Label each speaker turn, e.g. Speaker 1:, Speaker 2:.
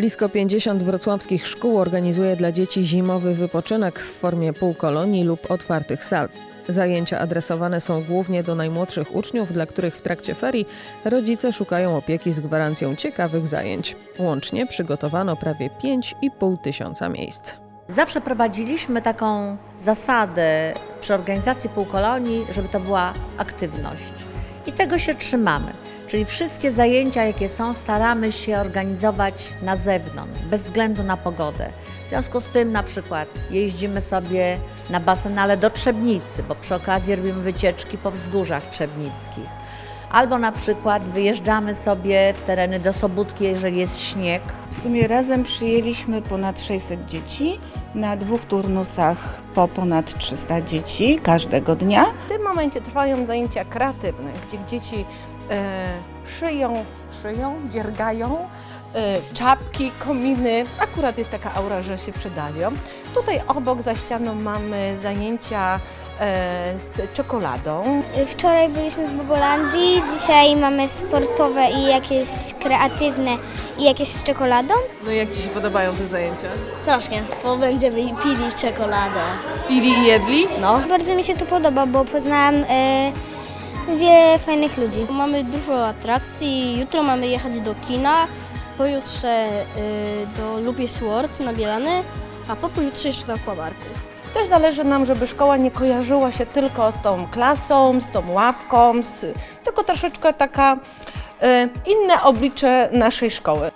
Speaker 1: Blisko 50 wrocławskich szkół organizuje dla dzieci zimowy wypoczynek w formie półkolonii lub otwartych sal. Zajęcia adresowane są głównie do najmłodszych uczniów, dla których w trakcie ferii rodzice szukają opieki z gwarancją ciekawych zajęć. Łącznie przygotowano prawie 5,5 tysiąca miejsc.
Speaker 2: Zawsze prowadziliśmy taką zasadę przy organizacji półkolonii, żeby to była aktywność. I tego się trzymamy. Czyli wszystkie zajęcia, jakie są, staramy się organizować na zewnątrz, bez względu na pogodę. W związku z tym na przykład jeździmy sobie na basen, ale do Trzebnicy, bo przy okazji robimy wycieczki po wzgórzach trzebnickich. Albo na przykład wyjeżdżamy sobie w tereny do Sobótki, jeżeli jest śnieg,
Speaker 3: W sumie razem przyjęliśmy ponad 600 dzieci na dwóch turnusach po ponad 300 dzieci każdego dnia.
Speaker 4: W tym momencie trwają zajęcia kreatywne, gdzie dzieci e, szyją, szyją, dziergają czapki, kominy. Akurat jest taka aura, że się przydają. Tutaj obok za ścianą mamy zajęcia e, z czekoladą.
Speaker 5: Wczoraj byliśmy w Bobolandii, dzisiaj mamy sportowe i jakieś kreatywne i jakieś z czekoladą.
Speaker 6: No i jak Ci się podobają te zajęcia?
Speaker 5: Strasznie, bo będziemy pili czekoladę.
Speaker 6: Pili i jedli?
Speaker 5: No. Bardzo mi się to podoba, bo poznałam e, wiele fajnych ludzi.
Speaker 7: Mamy dużo atrakcji. Jutro mamy jechać do kina, pojutrze y, do Lubie Sword na Bielany, a po pojutrze jeszcze do Akwabarków.
Speaker 4: Też zależy nam, żeby szkoła nie kojarzyła się tylko z tą klasą, z tą ławką, z, tylko troszeczkę taka e, inne oblicze naszej szkoły.